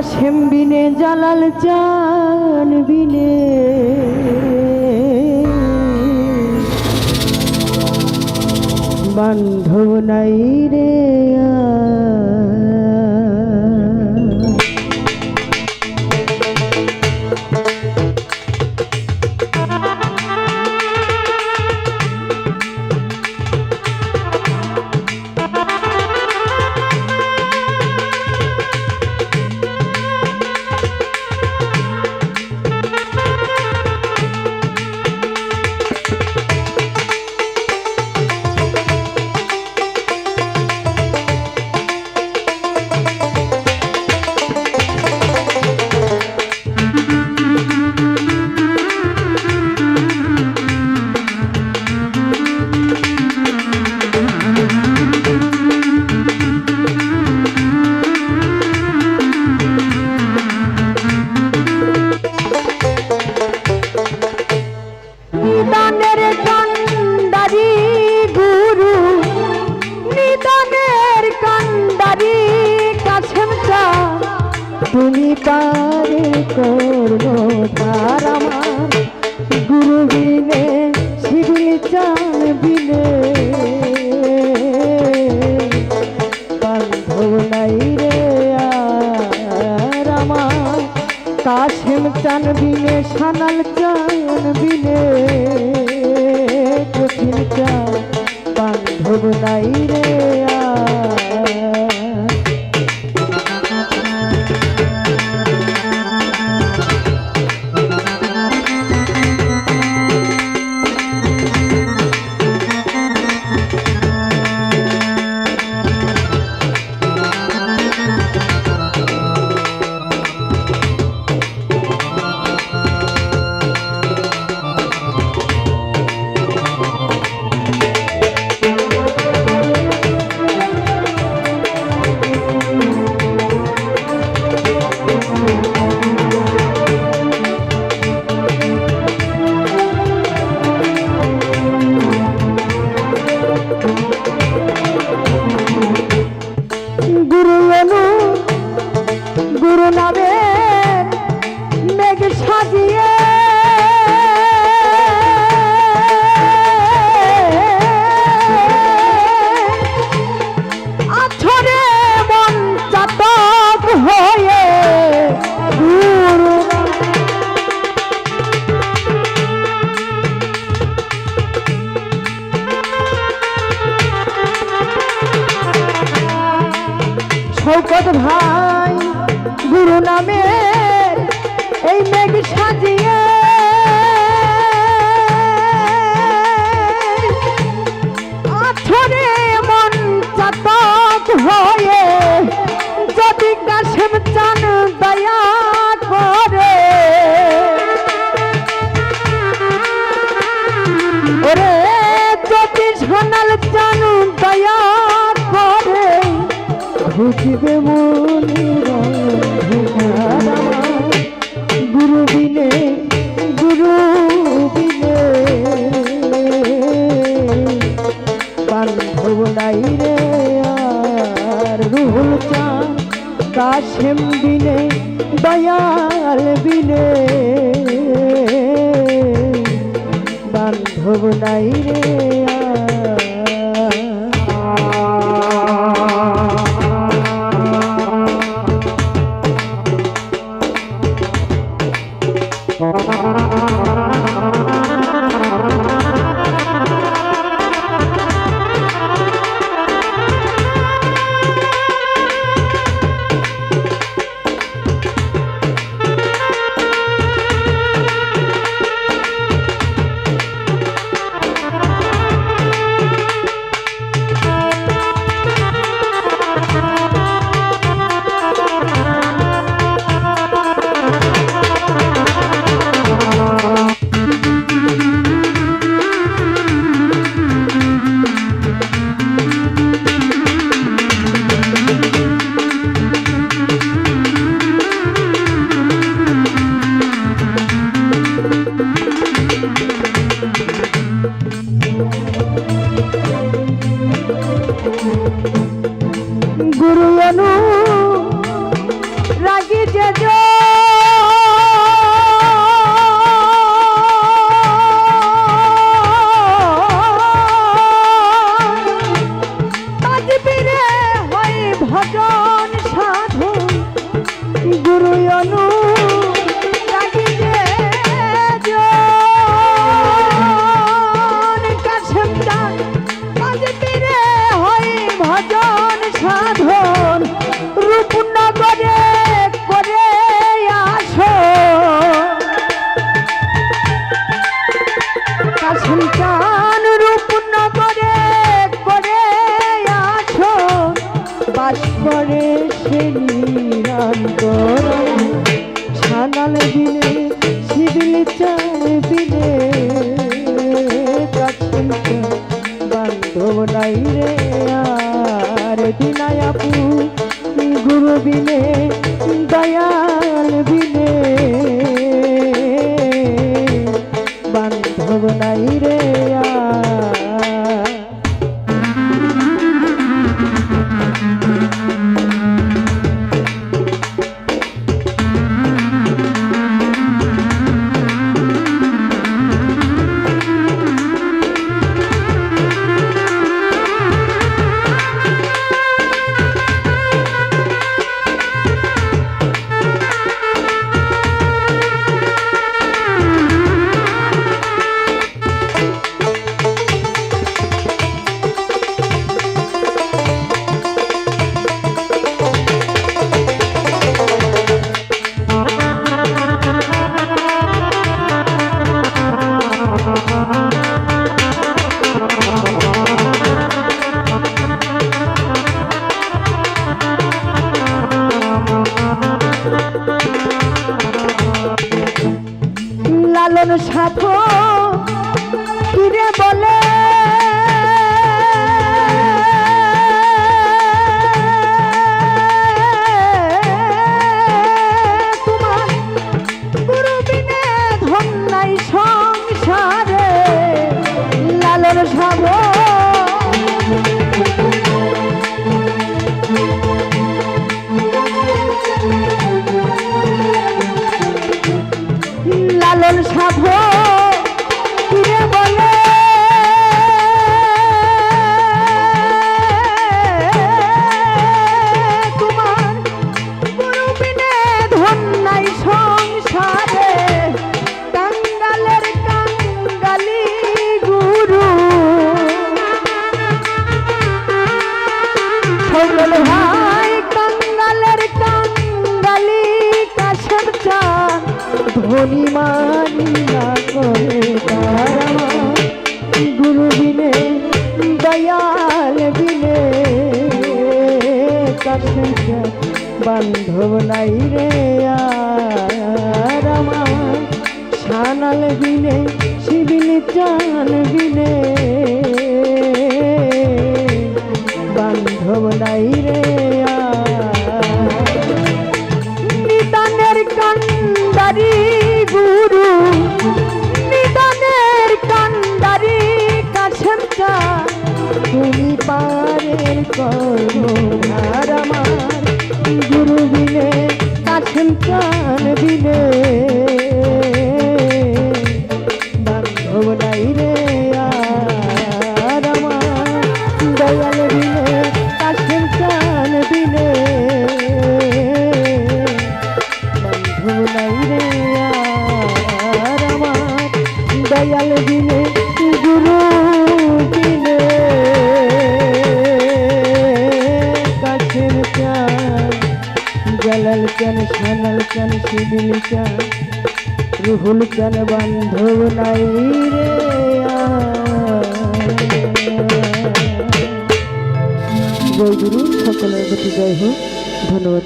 কাশেম বিনে জালাল চান বিনে। বান্ধব নাই রে আ তারে করবো শৌকত ভাই গুরু নামে এই মেঘ সাজিয়ে। আছরে মন চাতক হয়। কাশেম বিনে দয়াল বিনে। বান্ধব নাই রে গরম সানাল দিনে শিবিল চায় দিনে বান্ধব নাই রে আর দিনায় আপু গুরু বিনে দয়াল বিনে। লালন সাথ কিরে বলে ভাই কাঙ্গালের কাঙ্গালি কাছের চান ধনী মানি না করে গুরু বিনে দয়াল বিনে। কাছের চান বান্ধব নাই রে আমার। সানাল বিনে, শিবিল চান বিনে। নাই রে। চান শিবিল চান রুহুল চান বান্ধব নাই রে। জয় গুরু, সকলের প্রতি জয় হোক ধন্যবাদ